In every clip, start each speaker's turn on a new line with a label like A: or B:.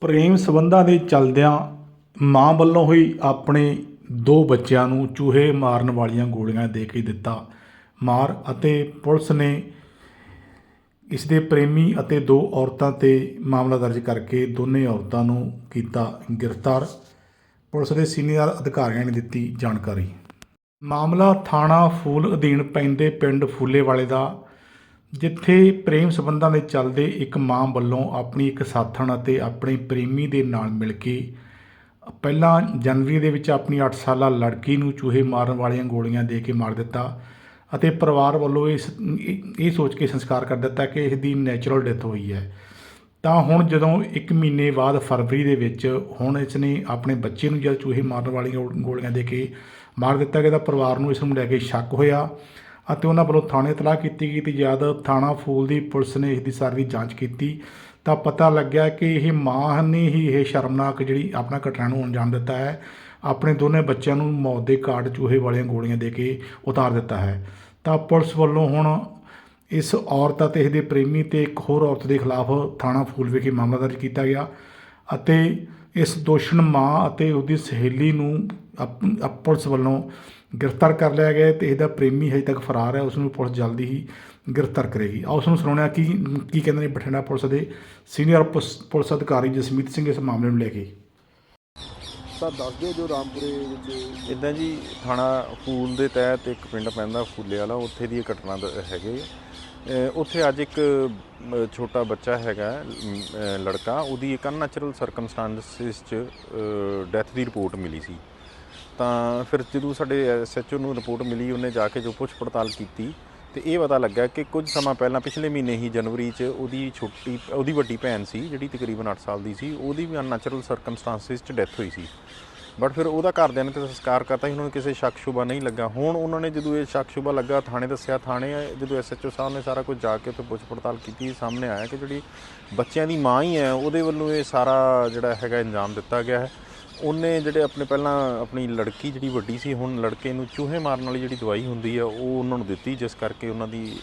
A: ਪ੍ਰੇਮ ਸੰਬੰਧਾਂ ਦੇ ਚੱਲਦਿਆਂ ਮਾਂ ਵੱਲੋਂ ਹੀ ਆਪਣੇ ਦੋ ਬੱਚਿਆਂ ਨੂੰ ਚੂਹੇ ਮਾਰਨ ਵਾਲੀਆਂ ਗੋਲੀਆਂ ਦੇ ਕੇ ਦਿੱਤਾ ਮਾਰ ਅਤੇ ਪੁਲਿਸ ਨੇ ਇਸ ਦੇ ਪ੍ਰੇਮੀ ਅਤੇ ਦੋ ਔਰਤਾਂ ਤੇ ਮਾਮਲਾ ਦਰਜ ਕਰਕੇ ਦੋਨੇ ਔਰਤਾਂ ਨੂੰ ਕੀਤਾ ਗ੍ਰਿਫਤਾਰ। ਪੁਲਿਸ ਦੇ ਸੀਨੀਅਰ ਅਧਿਕਾਰੀਆਂ ਨੇ ਦਿੱਤੀ ਜਾਣਕਾਰੀ। ਮਾਮਲਾ ਥਾਣਾ ਫੂਲ ਅਧੀਨ ਪੈਂਦੇ ਪਿੰਡ ਫੂਲੇ ਵਾਲੇ ਦਾ ਜਿੱਥੇ ਪ੍ਰੇਮ ਸੰਬੰਧਾਂ ਦੇ ਚੱਲਦੇ ਇੱਕ ਮਾਂ ਵੱਲੋਂ ਆਪਣੀ ਇੱਕ ਸਾਥਣ ਅਤੇ ਆਪਣੇ ਪ੍ਰੇਮੀ ਦੇ ਨਾਲ ਮਿਲ ਕੇ ਪਹਿਲਾਂ ਜਨਵਰੀ ਦੇ ਵਿੱਚ ਆਪਣੀ 8 ਸਾਲਾ ਲੜਕੀ ਨੂੰ ਚੂਹੇ ਮਾਰਨ ਵਾਲੀਆਂ ਗੋਲੀਆਂ ਦੇ ਕੇ ਮਾਰ ਦਿੱਤਾ ਅਤੇ ਪਰਿਵਾਰ ਵੱਲੋਂ ਇਸ, ਇਹ ਸੋਚ ਕੇ ਸੰਸਕਾਰ ਕਰ ਦਿੱਤਾ ਕਿ ਇਸ ਦੀ ਨੈਚੁਰਲ ਡੈਥ ਹੋਈ ਹੈ। ਤਾਂ ਹੁਣ ਜਦੋਂ 1 ਮਹੀਨੇ ਬਾਅਦ ਫਰਵਰੀ ਦੇ ਵਿੱਚ ਹੁਣ ਇਸ ਨੇ ਆਪਣੇ ਬੱਚੇ ਨੂੰ ਜਦ ਚੂਹੇ ਮਾਰਨ ਵਾਲੀਆਂ ਗੋ- ਗੋਲੀਆਂ ਦੇ ਕੇ ਮਾਰ ਦਿੱਤਾ ਗਿਆ ਤਾਂ ਪਰਿਵਾਰ ਨੂੰ ਇਸ ਨੂੰ ਲੈ ਕੇ ਸ਼ੱਕ ਹੋਇਆ ਅਤੇ ਉਹਨਾਂ ਵੱਲੋਂ ਥਾਣੇ ਤਲਾਹ ਕੀਤੀ ਗਈ ਤੇ ਜਦ ਥਾਣਾ ਫੂਲ ਦੀ ਪੁਲਿਸ ਨੇ ਇਸ ਦੀ ਸਾਰੀ ਜਾਂਚ ਕੀਤੀ, ਤਾਂ ਪਤਾ ਲੱਗਿਆ ਕਿ ਇਹ ਮਾਂ ਨੇ ਹੀ ਇਹ ਸ਼ਰਮਨਾਕ ਜਿਹੜੀ ਆਪਣਾ ਘਟਨਾ ਨੂੰ ਅੰਜਾਮ ਦਿੱਤਾ ਹੈ। ਆਪਣੇ ਦੋਨੇ ਬੱਚਿਆਂ ਨੂੰ ਮੌਤ ਦੇ ਘਾਟ ਚੂਹੇ ਵਾਲੀਆਂ ਗੋਲੀਆਂ ਦੇ ਕੇ ਉਤਾਰ ਦਿੱਤਾ ਹੈ। ਤਾਂ ਪੁਲਿਸ ਵੱਲੋਂ ਹੁਣ ਇਸ ਔਰਤ ਅਤੇ ਇਹਦੇ ਪ੍ਰੇਮੀ ਤੇ ਇੱਕ ਹੋਰ ਔਰਤ ਦੇ ਖਿਲਾਫ ਥਾਣਾ ਫੂਲ ਵਿਖੇ ਮਾਮਲਾ ਦਰਜ ਕੀਤਾ ਗਿਆ। ਅਤੇ ਇਸ ਦੋਸ਼ਣ ਮਾਂ ਅਤੇ ਉਹਦੀ ਸਹੇਲੀ ਨੂੰ ਅਪ- ਪੁਲਿਸ ਵੱਲੋਂ ਗ੍ਰਿਫਤਾਰ ਕਰ ਲਿਆ ਗਿਆ ਤੇ ਇਹਦਾ ਪ੍ਰੇਮੀ ਹਜੇ ਤੱਕ ਫਰਾਰ ਹੈ ਉਸ ਨੂੰ ਪੁਲਿਸ ਜਲਦੀ ਹੀ ਗ੍ਰਿਫਤਾਰ ਕਰੇਗੀ। ਆਓ ਉਸ ਨੂੰ ਸੁਣਾਉਣਾ ਕੀ ਕੀ ਕਹਿੰਦੇ ਨੇ ਬਠਿੰਡਾ ਪੁਲਿਸ ਦੇ ਸੀਨੀਅਰ ਪੁਲਿਸ ਪੁਲਿਸ ਅਧਿਕਾਰੀ ਜਸਮੀਤ ਸਿੰਘ ਇਸ ਮਾਮਲੇ ਨੂੰ ਲੈ ਕੇ।
B: ਸਰ ਦੱਸ ਦਿਓ ਜੋ ਰਾਮਪੁਰੇ ਵਿੱਚ
C: ਇਦਾਂ ਜੀ ਥਾਣਾ ਫੂਲ ਦੇ ਤਹਿਤ ਇੱਕ ਪਿੰਡ ਪੈਂਦਾ ਫੂਲੇ ਵਾਲਾ ਉੱਥੇ ਦੀ ਇਹ ਘਟਨਾ ਦ- ਹੈਗੇ ਉੱਥੇ ਅੱਜ ਇੱਕ ਛੋਟਾ ਬੱਚਾ ਹੈਗਾ ਲੜਕਾ, ਉਹਦੀ ਇੱਕ ਅਨਨੈਚੁਰਲ ਸਰਕਮਸਟੈਂਸਿਸ 'ਚ ਡੈਥ ਦੀ ਰਿਪੋਰਟ ਮਿਲੀ ਸੀ। ਤਾਂ ਫਿਰ ਜਦੋਂ ਸਾਡੇ ਐਸਐਚਓ ਨੂੰ ਰਿਪੋਰਟ ਮਿਲੀ, ਉਹਨੇ ਜਾ ਕੇ ਜੋ ਪੁੱਛ ਪੜਤਾਲ ਕੀਤੀ, ਤੇ ਇਹ ਪਤਾ ਲੱਗਾ ਕਿ ਕੁਝ ਸਮਾਂ ਪਹਿਲਾਂ, ਪਿਛਲੇ ਮਹੀਨੇ ਹੀ ਜਨਵਰੀ 'ਚ ਉਹਦੀ ਛੋਟੀ, ਉਹਦੀ ਵੱਡੀ ਭੈਣ ਸੀ, ਜਿਹੜੀ ਤਕਰੀਬਨ 8 ਸਾਲ ਦੀ ਸੀ, ਉਹਦੀ ਵੀ ਅਨਨੈਚੁਰਲ ਸਰਕਮਸਟੈਂਸਿਸ 'ਚ ਡੈਥ ਹੋਈ ਸੀ। ਬਟ ਫਿਰ ਉਹਦਾ ਘਰਦਿਆਂ ਨੇ ਤੇ ਸੰਸਕਾਰ ਕਰਤਾ ਸੀ ਉਹਨਾਂ ਨੂੰ ਕਿਸੇ ਸ਼ੱਕ ਸ਼ੁਬਾ ਨਹੀਂ ਲੱਗਾ। ਹੁਣ ਉਹਨਾਂ ਨੇ ਜਦੋਂ ਇਹ ਸ਼ੱਕ ਸ਼ੁਬਾ ਲੱਗਾ ਥਾਣੇ ਦੱਸਿਆ ਥਾਣੇ ਜਦੋਂ ਐਸਐਚਓ ਸਾਹਿਬ ਨੇ ਸਾਰਾ ਕੁਝ ਜਾ ਕੇ ਉੱਥੇ ਪੁੱਛ ਪੜਤਾਲ ਕੀਤੀ ਸਾਹਮਣੇ ਆਇਆ ਕਿ ਜਿਹੜੀ ਬੱਚਿਆਂ ਦੀ ਮਾਂ ਹੀ ਹੈ ਉਹਦੇ ਵੱਲੋਂ ਇਹ ਸਾਰਾ ਜਿਹੜਾ ਹੈਗਾ ਇੰਜਾਮ ਦਿੱਤਾ ਗਿਆ ਹੈ। ਉਹਨੇ ਜਿਹੜੇ ਆਪਣੇ ਪਹਿਲਾਂ ਆਪਣੀ ਲੜਕੀ ਜਿਹੜੀ ਵੱਡੀ ਸੀ ਹੁਣ ਲੜਕੇ ਨੂੰ ਚੂਹੇ ਮਾਰਨ ਵਾਲੀ ਜਿਹੜੀ ਦਵਾਈ ਹੁੰਦੀ ਹੈ ਉਹ ਉਹਨਾਂ ਨੂੰ ਦਿੱਤੀ ਜਿਸ ਕਰਕੇ ਉਹਨਾਂ ਦੀ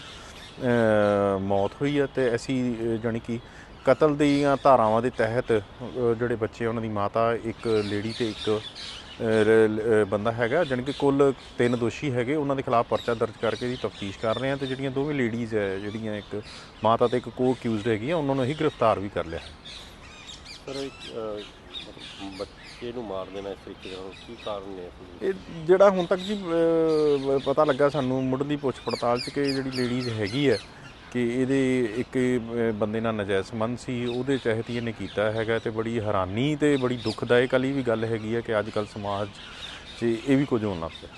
C: ਮੌਤ ਹੋਈ ਹੈ ਤੇ ਅਸੀਂ ਅਹ, ਜਾਣੀ ਕਿ ਕਤਲ ਦੀਆਂ ਧਾਰਾਵਾਂ ਦੇ ਤਹਿਤ ਜਿਹੜੇ ਬੱਚੇ ਉਹਨਾਂ ਦੀ ਮਾਤਾ ਇੱਕ ਲੇਡੀ ਤੇ ਇੱਕ ਬੰਦਾ ਹੈਗਾ ਜਾਣੀ ਕਿ ਕੁੱਲ ਤਿੰਨ ਦੋਸ਼ੀ ਹੈਗੇ ਉਹਨਾਂ ਦੇ ਖਿਲਾਫ ਪਰਚਾ ਦਰਜ ਕਰਕੇ ਦੀ ਤਫਤੀਸ਼ ਕਰ ਰਹੇ ਹਾਂ ਤੇ ਜਿਹੜੀਆਂ ਦੋਵੇਂ ਲੇਡੀਜ਼ ਹੈ ਜਿਹੜੀਆਂ ਇੱਕ ਮਾਤਾ ਤੇ ਇੱਕ ਕੋ ਅਕਿਊਜ਼ਡ ਹੈਗੀ ਆ ਉਹਨਾਂ ਨੂੰ ਅਸੀਂ ਗ੍ਰਿਫਤਾਰ ਵੀ ਕਰ ਲਿਆ
B: ਸਰ ਬੱਚੇ ਨੂੰ ਮਾਰ ਦੇਣਾ ਇਸ ਤਰੀਕੇ ਨਾਲ ਕੀ ਕਾਰਨ ਨੇ
C: ਇਹ ਜਿਹੜਾ ਹੁਣ ਤੱਕ ਜੀ ਪਤਾ ਲੱਗਾ ਸਾਨੂੰ ਮੁੱਢਲੀ ਪੁੱਛ ਪੜਤਾਲ 'ਚ ਕਿ ਜਿਹੜੀ ਲੇਡੀਜ਼ ਹੈਗੀ ਹੈ ਕਿ ਇਹਦੇ ਇੱਕ ਬੰਦੇ ਨਾਲ ਨਜਾਇਜ਼ ਸੰਬੰਧ ਸੀ, ਉਹਦੇ ਤਹਿਤ ਹੀ ਇਹਨੇ ਕੀਤਾ ਹੈਗਾ ਤੇ ਬੜੀ ਹੈਰਾਨੀ ਤੇ ਬੜੀ ਦੁਖਦਾਇਕ ਵਾਲੀ ਵੀ ਗੱਲ ਹੈਗੀ ਹੈ ਕਿ ਅੱਜ ਕੱਲ ਸਮਾਜ 'ਚ ਇਹ ਵੀ ਕੁਝ ਹੋਣ ਲੱਗ ਪਿਆ।